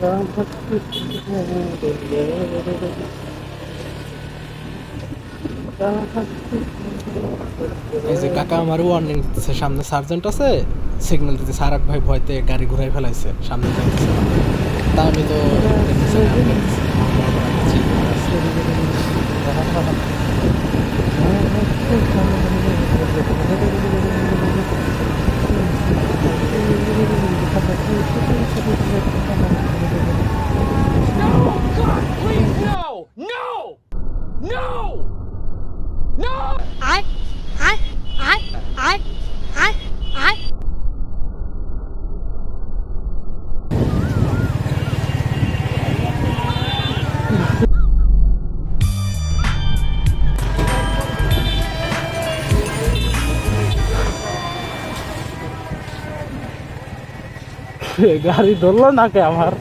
এই যে কাকা আমার ওয়ার্নিং দিতেছে, সামনে সার্জেন্ট আছে সিগন্যাল দিতে সারাক ভাই ভয়তে গাড়ি ঘুরাই ফেলাইছে, সামনে যাইতেছে। তা আমি তো দেখতেছি ってこいつで。গাড়ি ধরলো নাকি আমার?